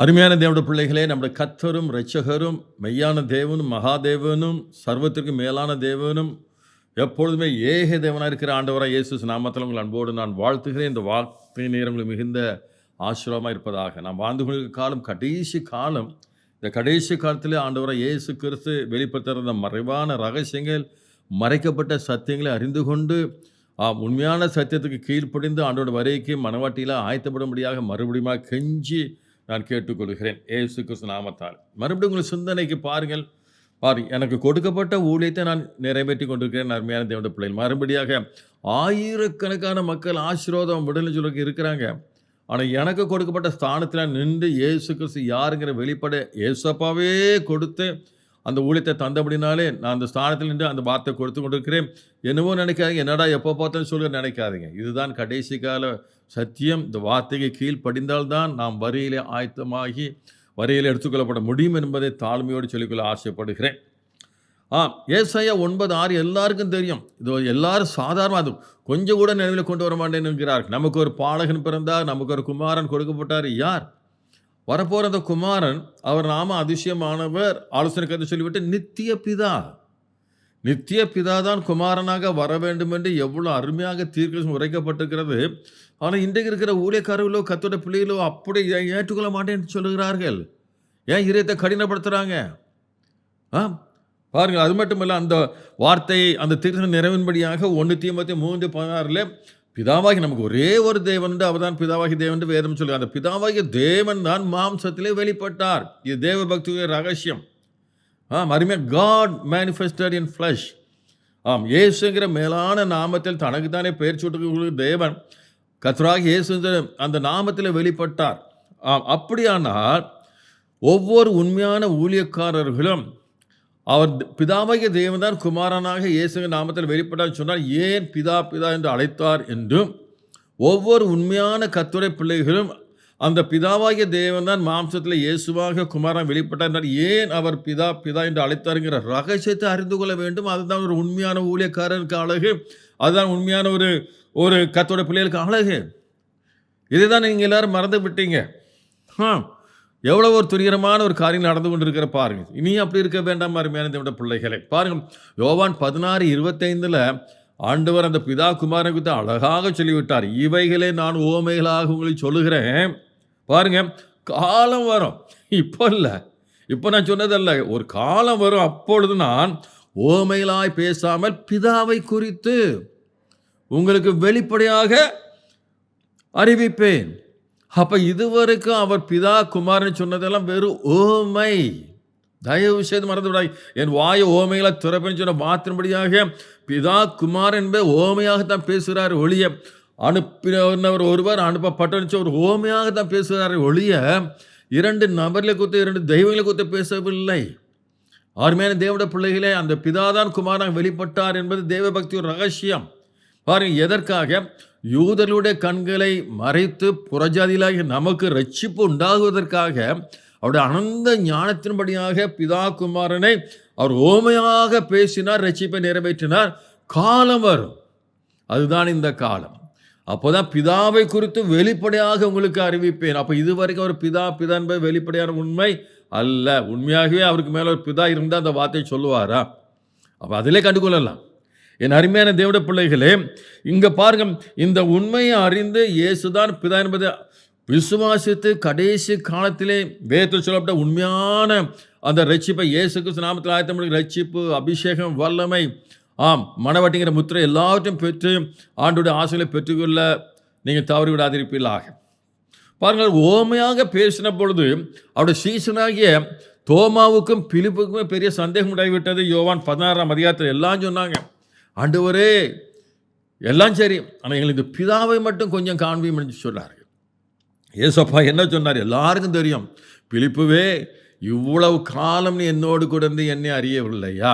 அருமையான தேவனுடைய பிள்ளைகளே நம்முடைய கத்தரும் ரட்சகரும் மெய்யான தேவனும் மகாதேவனும் சர்வத்திற்கும் மேலான தேவனும் எப்பொழுதுமே ஏக தேவனாக இருக்கிற ஆண்டவராக இயேசு நாமத்தில் உங்கள் அன்போடு நான் வாழ்த்துகிறேன். இந்த வார்த்தை நேரங்கள் மிகுந்த ஆசீர்வாதமாக இருப்பதாக. நாம் வாழ்ந்து கொண்டிருக்கிற காலம் கடைசி காலம். இந்த கடைசி காலத்தில் ஆண்டவராக இயேசு கிறிஸ்து வெளிப்படுத்துகிற மறைவான ரகசியங்கள் மறைக்கப்பட்ட சத்தியங்களை அறிந்து கொண்டு உண்மையான சத்தியத்துக்கு கீழ்ப்படிந்து ஆண்டோட வரைக்கு மனவாட்டியில் ஆயத்தப்படும்படியாக மறுபடியும் கெஞ்சி நான் கேட்டுக்கொள்கிறேன். ஏசு கிறிஸ்து நாமத்தால். மறுபடியும் உங்கள் சிந்தனைக்கு பாருங்கள். பாரு எனக்கு கொடுக்கப்பட்ட ஊழியத்தை நான் நிறைவேற்றி கொண்டிருக்கிறேன். அருமையான தேவனுடைய பிள்ளைகள். மறுபடியாக ஆயிரக்கணக்கான மக்கள் ஆசீர்வாதம் விடுதலை சொல்லுக்கு இருக்கிறாங்க. ஆனால் எனக்கு கொடுக்கப்பட்ட ஸ்தானத்தில் நின்று இயேசு கிறிஸ்து யாருங்கிற வெளிப்பட ஏசப்பாவே கொடுத்து அந்த ஊழியத்தை தந்தபடினாலே நான் அந்த ஸ்தானத்தில் நின்று அந்த வார்த்தை கொடுத்து கொண்டிருக்கிறேன். என்னவோ நினைக்காதீங்க. என்னடா எப்போ பார்த்தாலும் சொல்ல நினைக்காதீங்க. இதுதான் கடைசி கால சத்தியம். இந்த வார்த்தைக்கு கீழ்ப்படிந்தால்தான் நாம் வரியிலே ஆயத்தமாகி வரியில் எடுத்துக்கொள்ளப்பட முடியும் என்பதை தாழ்மையோடு சொல்லிக்கொள்ள ஆசைப்படுகிறேன். ஆ ஏசையா ஒன்பது ஆறு எல்லாருக்கும் தெரியும். இது எல்லாரும் சாதாரண அது கொஞ்சம் கூட நினைவில் கொண்டு வர மாட்டேன்னு நமக்கு ஒரு பாலகன் பிறந்தார் நமக்கு ஒரு குமாரன் கொடுக்கப்பட்டார். யார்? வரப்போகிற அந்த குமாரன் அவர் நாம அதிசயமானவர் ஆலோசனை கருத்து சொல்லிவிட்டு நித்திய பிதா. நித்திய பிதா தான் குமாரனாக வர வேண்டும் என்று எவ்வளோ அருமையாக தீர்க்க உரைக்கப்பட்டிருக்கிறது. ஆனால் இன்றைக்கு இருக்கிற ஊழியக்காரர்களோ கத்தோட பிள்ளைகளோ அப்படி ஏற்றுக்கொள்ள மாட்டேன்னு சொல்லுகிறார்கள்? ஏன் இதயத்தை கடினப்படுத்துகிறாங்க ஆ? பாருங்கள் அது மட்டும் இல்லை அந்த வார்த்தையை அந்த தீர்க்க நிறைவின்படியாக ஒன்று தீமத்தி மூன்று பதினாறில் பிதாவாகி நமக்கு ஒரே ஒரு தேவன் உண்டு. அவர் தான் பிதாவாகி தேவன் வேதம் சொல்கிறார் அந்த பிதாவாகிய தேவன் தான் மாம்சத்திலே வெளிப்பட்டார். இது தேவ பக்தியுடைய ரகசியம். ஆம் அருமையாக காட் மேனிஃபெஸ்டட் இன் ஃப்ளஷ் ஆம் இயேசுங்கிற மேலான நாமத்தில் தனக்குத்தானே பெயர் சூட்டுக்கு தேவன் கத்ராகி இயேசு அந்த நாமத்தில் வெளிப்பட்டார். ஆம் அப்படியானால் ஒவ்வொரு உண்மையான ஊழியக்காரர்களும் அவர் பிதாவாகிய தேவன்தான் குமாரனாக இயேசுங்க நாமத்தில் வெளிப்பட்டார் சொன்னால் ஏன் பிதா பிதா என்று அழைத்தார்? என்றும் ஒவ்வொரு உண்மையான கத்துரை பிள்ளைகளும் அந்த பிதாவாகிய தேவன்தான் மாம்சத்தில் இயேசுவாக குமாரன் வெளிப்பட்டார் என்றால் ஏன் அவர் பிதா பிதா என்று அழைத்தாருங்கிற ரகசியத்தை அறிந்து கொள்ள வேண்டும். அதுதான் ஒரு உண்மையான ஊழியக்காரருக்கு அழகு. அதுதான் உண்மையான ஒரு ஒரு கத்தோட பிள்ளைகளுக்கு அழகு. இதை தான் நீங்கள் எல்லாரும் மறந்து விட்டீங்க. ஆ எவ்வளோ ஒரு துரியரமான ஒரு காரியம் நடந்து கொண்டிருக்கிற பாருங்கள். இனி அப்படி இருக்க வேண்டாம் அருமையான தேவட பிள்ளைகளை. பாருங்கள் யோவான் பதினாறு இருபத்தைந்தில் ஆண்டவர் அந்த பிதா குமாரன் குறித்து அழகாக சொல்லிவிட்டார். இவைகளே நான் ஓமைகளாக உங்களுக்கு சொல்லுகிறேன். பாருங்க காலம் வரும். இப்போ இல்லை. இப்போ நான் சொன்னதல்ல. ஒரு காலம் வரும். அப்பொழுது நான் ஓமைகளாய் பேசாமல் பிதாவை குறித்து உங்களுக்கு வெளிப்படையாக அறிவிப்பேன். அப்போ இதுவரைக்கும் அவர் பிதா குமார்னு சொன்னதெல்லாம் வெறும் ஓமை. தயவு செய்து மறந்து விடாய் என் வாய ஓமைகளை திறப்பின்னு சொன்ன மாத்திரபடியாக பிதா குமாரன் என்பது ஓமையாகத்தான் பேசுகிறார் ஒளிய அனுப்பினவர் ஒருவர் அனுப்பப்பட்ட ஒரு ஓமையாக தான் பேசுகிறார் ஒளிய இரண்டு நபர்களை குறித்து இரண்டு தெய்வங்களை குறித்து பேசவில்லை. அருமையான தேவட பிள்ளைகளே அந்த பிதாதான் குமாரன் வெளிப்பட்டார் என்பது தேவபக்தி ஒரு ரகசியம். பாருங்கள் எதற்காக? யூதர்களுடைய கண்களை மறைத்து புறஜாதியிலாகிய நமக்கு ரட்சிப்பு உண்டாகுவதற்காக அவருடைய அனந்த ஞானத்தின்படியாக பிதா குமாரனை அவர் ஓமையாக பேசினார் ரட்சிப்பை நிறைவேற்றினார். காலம் வரும். அதுதான் இந்த காலம். அப்போதான் பிதாவை குறித்து வெளிப்படையாக உங்களுக்கு அறிவிப்பேன். அப்போ இதுவரைக்கும் அவர் பிதா பிதா என்பது வெளிப்படையான உண்மை அல்ல. உண்மையாகவே அவருக்கு மேலே ஒரு பிதா இருந்தால் அந்த வார்த்தையை சொல்லுவாரா? அப்போ அதிலே கண்டுகொள்ளலாம். என் அருமையான தேவட பிள்ளைகளே இங்கே பாருங்க இந்த உண்மையை அறிந்து இயேசுதான் பிதா என்பது விசுவாசித்து கடைசி காலத்திலே வேத்து சொல்லப்பட்ட உண்மையான அந்த ரட்சிப்பை இயேசு கிறிஸ்து நாமத்தில் ஆயத்தம் ரட்சிப்பு அபிஷேகம் வல்லமை ஆம் மணவட்டிங்கிற முத்திரை எல்லாவற்றையும் பெற்று ஆண்டுடைய ஆசைகளை பெற்றுக்கொள்ள நீங்கள் தவறி விடாதிருப்பீர்களாக பாருங்கள் ஓமையாக பேசின பொழுது அவருடைய சீசனாகிய தோமாவுக்கும் பிலிப்புக்குமே பெரிய சந்தேகம் உண்டாகிவிட்டது. யோவான் பதினாறாம் அதிகாரத்தில் எல்லாம் சொன்னாங்க. ஆண்டவரே எல்லாம் சரி. ஆனால் எங்களுக்கு இந்த பிதாவை மட்டும் கொஞ்சம் காண்பியும் சொன்னார்கள். ஏசப்பா என்ன சொன்னார்? எல்லாருக்கும் தெரியும். பிலிப்புவே இவ்வளவு காலம் நீ என்னோடு கூட இருந்து என்னை அறியவில்லையா?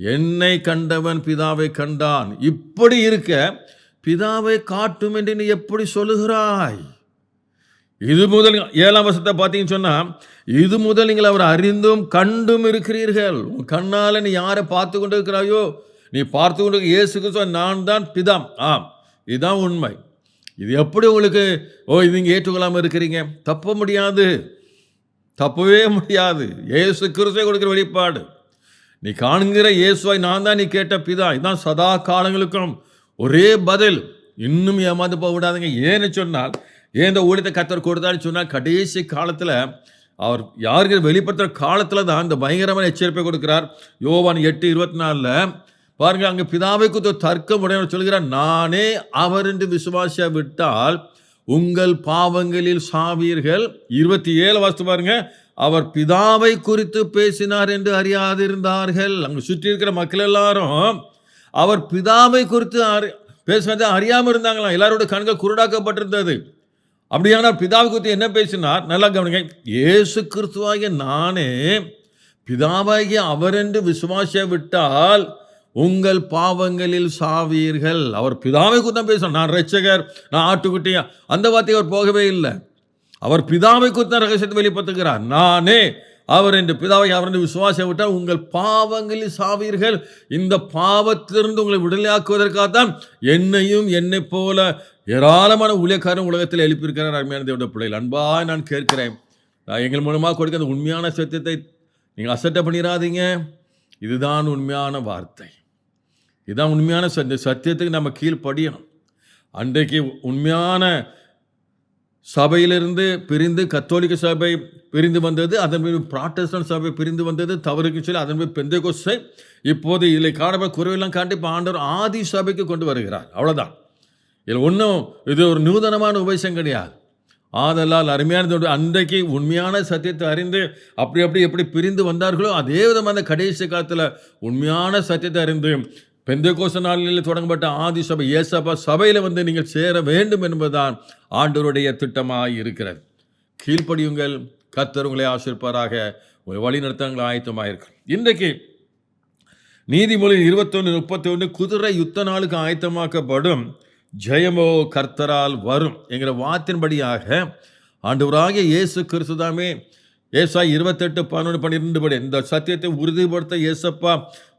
என்னை கண்டவன் பிதாவை கண்டான். இப்படி இருக்க பிதாவை காட்டும் என்று நீ எப்படி சொல்லுகிறாய்? இது முதல் ஏழாம் வருஷத்தை பார்த்தீங்கன்னு சொன்னால் இது முதல் நீங்கள் அவர் அறிந்தும் கண்டும் இருக்கிறீர்கள். உன் கண்ணால் நீ யாரை பார்த்து கொண்டு இருக்கிறாயோ நீ பார்த்து கொண்டு இயேசு கிறிஸ்துவ நான் தான் பிதாம். ஆம் இதுதான் உண்மை. இது எப்படி உங்களுக்கு ஓ இது நீங்கள் ஏற்றுக்கொள்ளாமல் இருக்கிறீங்க? தப்ப முடியாது. தப்பவே முடியாது. இயேசு கிறிஸ்துவை கொடுக்குற வெளிப்பாடு. நீ காண்கிற இயேசுவை நான் தான் நீ கேட்ட பிதா. இதுதான் சதா காலங்களுக்கும் ஒரே பதில். இன்னும் ஏமாந்து போக விடாதுங்க ஏன்னு சொன்னால் ஏன் இந்த ஊழியத்தை கத்தர் கொடுத்தான்னு சொன்னால் கடைசி காலத்தில் அவர் யாருக்கு வெளிப்படுத்துகிற காலத்தில் தான் இந்த பயங்கரமான எச்சரிப்பை கொடுக்கிறார். யோவான் எட்டு இருபத்தி நாலில் பாருங்க அங்கே பிதாவை குறித்த தர்க்கம் உடையவர் சொல்கிறார் நானே அவர் என்று விசுவாசியா விட்டால் உங்கள் பாவங்களில் சாவீர்கள். இருபத்தி ஏழு வாஸ்து பாருங்க அவர் பிதாவை குறித்து பேசினார் என்று அறியாதிருந்தார்கள். அங்கே சுற்றி இருக்கிற மக்கள் எல்லாரும் அவர் பிதாவை குறித்து அறி பேசுனதை அறியாமல் இருந்தாங்களாம். எல்லாரோட கண்கள் குருடாக்கப்பட்டிருந்தது. அப்படியானால் பிதாவை குறித்து என்ன பேசினார்? நல்லா கவனிங்க இயேசு கிறிஸ்துவாகிய நானே பிதாவாகிய என்று விசுவாசிய விட்டால் உங்கள் பாவங்களில் சாவீர்கள். அவர் பிதாவை குறித்து பேசணும் நான் ரட்சகர் நான் ஆட்டுக்குட்டியா? அந்த வார்த்தை அவர் போகவே இல்லை. அவர் பிதாவை குறித்த ரகசியத்தை வெளிப்படுத்துகிறார். நானே அவர் என்று பிதாவை அவர் என்று விசுவாசம் விட்டால் உங்கள் பாவங்களில் சாவீர்கள். இந்த பாவத்திலிருந்து உங்களை விடுதலையாக்குவதற்காகத்தான் என்னையும் என்னை போல ஏராளமான ஊழியக்காரன் உலகத்தில் எழுப்பியிருக்கிறார் அருமையான தேவட பிள்ளைகள். அன்பாய் நான் கேட்கிறேன். எங்கள் மூலமாக கொடுக்க அந்த உண்மையான சத்தியத்தை நீங்கள் அசட்டை பண்ணிடாதீங்க இதுதான் உண்மையான வார்த்தை. இதுதான் உண்மையான சத்திய சத்தியத்துக்கு நம்ம கீழ்ப்படியணும். அன்றைக்கு உண்மையான சபையிலிருந்து பிரிந்து கத்தோலிக்க சபை பிரிந்து வந்தது அதன் பின் ப்ராட்டஸ்டன் சபை பிரிந்து வந்தது தவறுக்கு சொல்லி அதன் பின் பெந்தகோஸ்தை இப்போது இதில் காணப்பட குறைவெல்லாம் காட்டி இப்போ ஆண்டவர் ஆதி சபைக்கு கொண்டு வருகிறார். அவ்வளோதான் இதில் ஒன்றும் இது ஒரு நூதனமான உபதேசம் கிடையாது. ஆதலால் அருமையானது அன்றைக்கு உண்மையான சத்தியத்தை அறிந்து அப்படி அப்படி எப்படி பிரிந்து வந்தார்களோ அதே விதமான கடைசி காலத்தில் உண்மையான சத்தியத்தை அறிந்து பெந்தகோச நாளில் தொடங்கப்பட்ட ஆதி சபை ஏசபா சபையில் வந்து நீங்கள் சேர வேண்டும் என்பதுதான் ஆண்டவருடைய திட்டமாக இருக்கிறது. கீழ்ப்படியுங்கள் கத்தர் உங்களை ஆசிரிப்பாராக வழிநடத்தங்கள் ஆயத்தமாக இருக்கு இன்றைக்கு நீதிமொழி இருபத்தொன்று முப்பத்தி ஒன்று குதிரை யுத்த நாளுக்கு ஆயத்தமாக்கப்படும் ஜெயமோ கர்த்தரால் வரும் என்கிற வார்த்தையின்படியாக ஆண்டவராகிய இயேசு கிறிஸ்துதாமே ஏசா இருபத்தெட்டு பதினொன்று பன்னிரெண்டு படி இந்த சத்தியத்தை உறுதிப்படுத்த இயேசப்பா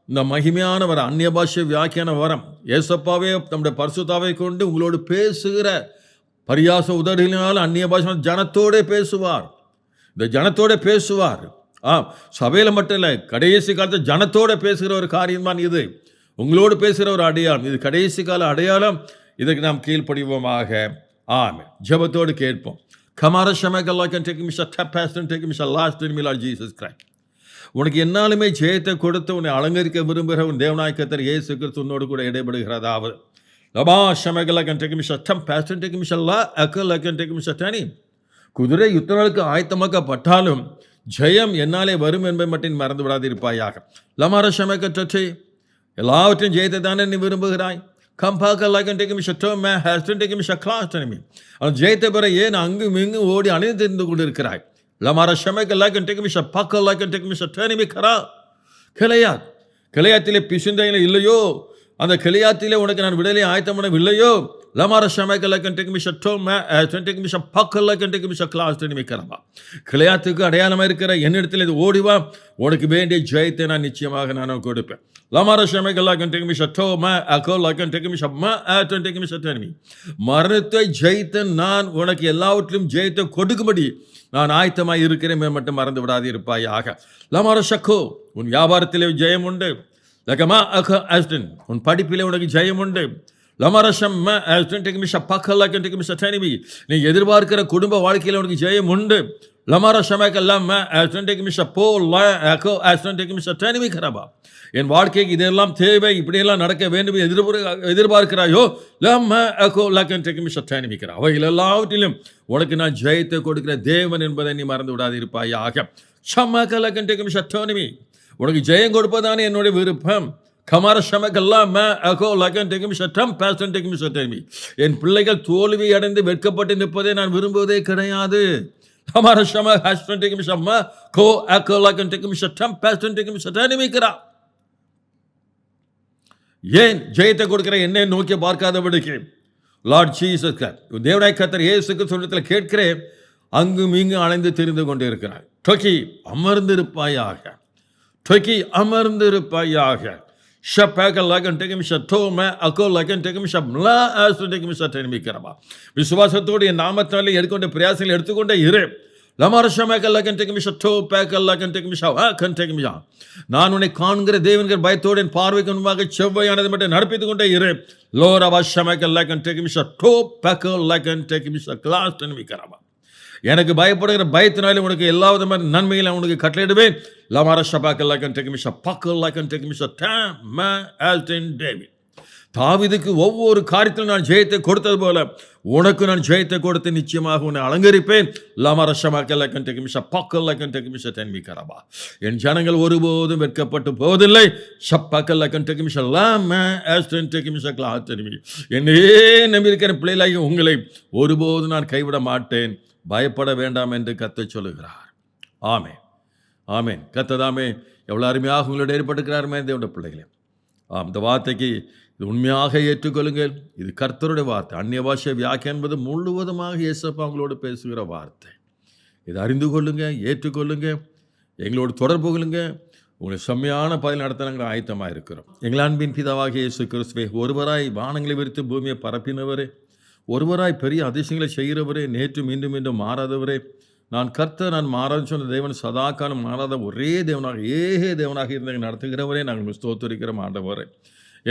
இந்த மகிமையான வர அந்நிய பாஷை வியாக்கியான வரம். ஏசப்பாவே நம்முடைய பரிசுத்தாவை கொண்டு உங்களோடு பேசுகிற பரியாச உதடுகளினால் அந்நிய பாஷை ஜனத்தோடே பேசுவார். இந்த ஜனத்தோட பேசுவார். ஆ சபையில் மட்டும் இல்லை கடைசி காலத்தில் ஜனத்தோட பேசுகிற ஒரு காரியம்தான் இது. உங்களோடு பேசுகிற ஒரு அடையாளம். இது கடைசி கால அடையாளம். இதற்கு நாம் கீழ்ப்படிவோமாக. ஆமே ஜெபத்தோடு கேட்போம். கமார ஷமகல்லா கேன் டேக் மிஷ டப் டேக் மிஷ லாஸ்ட் இன் மிலால் ஜீசஸ் கிரைஸ்ட் உனக்கு என்னாலுமே ஜெயத்தை கொடுத்து உன்னை அலங்கரிக்க விரும்புகிற உன் தேவநாயக்கத்தர் இயேசு கிறிஸ்து உன்னோடு கூட இடைபடுகிறதாவது லபா ஷமகல கேன் சட்டம் மிஷ டப் பாஸ்ட் அக்கல் கேன் டேக் குதிரை யுத்தர்களுக்கு ஆயத்தமாக்கப்பட்டாலும் ஜெயம் என்னாலே வரும் என்பதை மட்டும் மறந்து விடாதிருப்பாயாக. லமார ஷமக்கற்றை எல்லாவற்றையும் ஜெயத்தை தானே நீ விரும்புகிறாய்? கம்பாக்கல்லாக டேக்கு மிஷ டோமே ஹேஸ்டன் டேக்கு மிஷ அவன் ஜெயத்தை பெற ஏன் அங்கும் இங்கும் ஓடி அணிந்து இருந்து கொண்டு இருக்கிறாய் லமார ஷமக்கல்லாக டேக்கு மிஷ பக்கல்லாக டேக்கு மிஷ டேனிமி கரா கிளையாத் கிளையாத்திலே பிசுந்தையில் இல்லையோ அந்த கிளையாத்திலே உனக்கு நான் விடலை ஆயத்தம் பண்ணவில்லையோ லமார ஷமக்கல்லாக டேக்கு மிஷ டோமே டேக்கு மிஷ பக்கல்லாக டேக்கு மிஷ கிளாஸ் தனிமி கரவா கிளையாத்துக்கு அடையாளமாக இருக்கிற என்னிடத்தில் இது ஓடிவா உனக்கு வேண்டிய ஜெயத்தை நான் நிச்சயமாக நான் கொடுப்பேன் லமார ஷமக்கல்லா கன் டேக்கு மிஷ டோமே அக்கோல்லா கன் டேக்கு மிஷ ம ஆட்டன் டேக்கு மிஷ மரணத்தை ஜெயித்த நான் உனக்கு எல்லாவற்றிலும் ஜெயத்தை கொடுக்கும்படி நான் ஆயத்தமாக இருக்கிறேன் மட்டும் மறந்து விடாது இருப்பாயாக லமார ஷக்கோ உன் வியாபாரத்திலே ஜெயம் உண்டு லகமா அக ஆஸ்டன் உன் படிப்பிலே உனக்கு ஜெயம் உண்டு லமரஷம் பக்கல்லா கன் டேக்கு மிஷ நீ எதிர்பார்க்கிற குடும்ப வாழ்க்கையில் உனக்கு ஜெயம் உண்டு. போ டேக்கு என் வாழ்க்கைக்கு இதெல்லாம் தேவை இப்படியெல்லாம் நடக்க வேண்டும் எதிர்பார்க்க எதிர்பார்க்கிறாயோ? லம்ம அவைகள் எல்லாவற்றிலும் உனக்கு நான் ஜெயத்தை கொடுக்கிற தேவன் என்பதை நீ மறந்து விடாது இருப்பாயாக லக்கன் உனக்கு ஜெயம் கொடுப்பதானே என்னுடைய விருப்பம். கமர ஷமக்கெல்லாம் அகோ லகன் டெக்கிமி சட்டம் பேசன் டெக்கிமி சட்டமி என் பிள்ளைகள் தோல்வி அடைந்து வெட்கப்பட்டு நிற்பதை நான் விரும்புவதே கிடையாது கமர சம ஹஸ்டன் டெக்கிமி சம்ம கோ அகோ லகன் டெக்கிமி சட்டம் பேசன் டெக்கிமி சட்டமிக்கிறா ஏன் ஜெயத்தை கொடுக்கிற என்னை நோக்கி பார்க்காதபடிக்கு லார்ட் ஜீசஸ் தேவனாய் கத்தர் இயேசுக்கு சொல்லத்தில் கேட்கிறேன் அங்கும் இங்கும் அலைந்து தெரிந்து கொண்டிருக்கிறான் டொக்கி அமர்ந்திருப்பாயாக டொக்கி அமர்ந்திருப்பாயாக விசுவாசத்தோடு என் நாமத்தாலே எடுத்துக்கொண்ட பிரயாசங்கள் எடுத்துக்கொண்டே இரு. லமாரஷமேக்கல்ல கண்டெக்மிஷா டோ பேக்கல்ல கண்டெக்மிஷா நான் உன்னை காண்கிற தேவன்கிற பயத்தோடு என் பார்வைக்கு முன்பாக செவ்வையானது மட்டும் நடப்பித்துக் கொண்டே இரு. லோரவா ஷமேக்கல்ல கண்டெக்மிஷா டோ பேக்கல் பேக்கல்ல கண்டெக்மிஷா கிளாஸ் விக்கிறவா எனக்கு பயப்படுகிற பயத்தினாலே உனக்கு எல்லா விதமான நன்மையில் உனக்கு கட்டளையிடுவேன். லமார ஷபாக்கல்ல கண்டெக்மிஷா பக்கல்ல கண்டெக்மிஷா டேம் ம ஆல்டன் டேவிட் தாவிதுக்கு ஒவ்வொரு காரியத்திலும் நான் ஜெயத்தை கொடுத்தது போல உனக்கு நான் ஜெயத்தை கொடுத்து நிச்சயமாக உன்னை அலங்கரிப்பேன். லமரஷமாக்கல்ல கண்டெகிமிஷா பக்கல்ல கண்டெகிமிஷா தென்மி கரபா என் ஜனங்கள் ஒருபோதும் வெட்கப்பட்டு போவதில்லை. ஷப்பாக்கல்ல கண்டெகிமிஷா லாம ஆஸ்டன் டெகிமிஷா கிளாத்தனிமி என்னையே நம்பியிருக்கிற பிள்ளைகளாகி உங்களை ஒருபோதும் நான் கைவிட மாட்டேன். பயப்பட வேண்டாம் என்று கத்தை சொல்லுகிறார். ஆமே ஆமேன். கத்ததாமே எவ்வளோ அருமையாக உங்களோட ஏற்பட்டுக்கிறாருமே தேவனுடைய பிள்ளைகளே. ஆம் இந்த வார்த்தைக்கு இது உண்மையாக ஏற்றுக்கொள்ளுங்கள். இது கர்த்தருடைய வார்த்தை. அந்நிய பாஷை வியாக்கியம் என்பது முழுவதுமாக இயேசப்பா அவங்களோடு பேசுகிற வார்த்தை. இதை அறிந்து கொள்ளுங்க ஏற்றுக்கொள்ளுங்க எங்களோடு தொடர்பு கொள்ளுங்க. உங்களை செம்மையான பதில் நடத்த நாங்கள் ஆயத்தமாக இருக்கிறோம் எங்கள் அன்பின் பிதாவாகிய இயேசு கிறிஸ்துவை ஒருவராய் வானங்களை விரித்து பூமியை பரப்பினவரே. ஒருவராய் பெரிய அதிசயங்களை செய்கிறவரே நேற்று மீண்டும் மீண்டும் மாறாதவரே. நான் கர்த்த நான் மாறான்னு சொன்ன தேவன் சதாக்காலம் மாறாத ஒரே தேவனாக ஏகே தேவனாக இருந்த நடத்துகிறவரே. நாங்கள் ஸ்தோத்தரிக்கிறோம் ஆண்டவரே.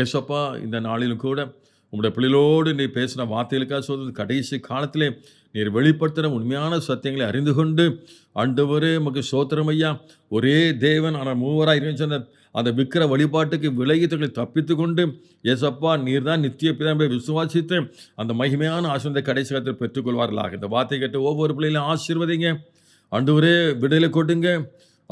ஏசப்பா இந்த நாளிலும் கூட உங்களுடைய பிள்ளைகளோடு நீ பேசின வார்த்தைகளுக்காக சொல்வது கடைசி காலத்திலே நீர் வெளிப்படுத்துகிற உண்மையான சத்தியங்களை அறிந்து கொண்டு ஆண்டவரே உமக்கு சோத்திரம் ஐயா. ஒரே தேவன் ஆனால் மூவராக இருந்து சொன்ன அந்த விக்கிர வழிபாட்டுக்கு விலகி தப்பித்து கொண்டு ஏசப்பா நீர் தான் நித்திய பிதாம்பை விசுவாசித்து அந்த மகிமையான ஆசிரியத்தை கடைசி காலத்தில் பெற்றுக்கொள்வார்களாக. இந்த வார்த்தை கேட்டு ஒவ்வொரு பிள்ளைகளையும் ஆசீர்வதிங்க. அன்றுவரே விடுதலை கொடுங்க.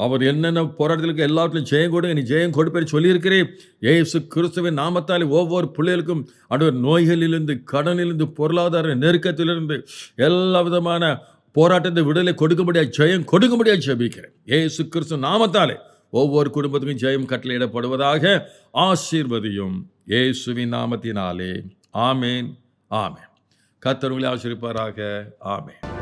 அவர் என்னென்ன போராட்டத்திற்கு எல்லாவற்றிலும் ஜெயம் கொடுங்க. நீ ஜெயம் கொடுப்பேன் சொல்லியிருக்கிறேன். ஏசு கிறிஸ்துவின் நாமத்தால் ஒவ்வொரு பிள்ளைகளுக்கும் அன்றுவர் நோய்களிலிருந்து கடனிலிருந்து பொருளாதார நெருக்கத்திலிருந்து எல்லா விதமான போராட்டத்தை விடுதலை கொடுக்கும்படியாக ஜெயம் கொடுக்கும்படியாக ஜெபிக்கிறேன். ஏசு கிறிஸ்து நாமத்தாலே. ஒவ்வொரு குடும்பத்துக்கும் ஜெயம் கட்டளையிடப்படுவதாக ஆசீர்வதியும் இயேசுவின் நாமத்தினாலே. ஆமேன். ஆமேன். கர்த்தர் உங்களை ஆசிரிப்பாராக ஆமேன்.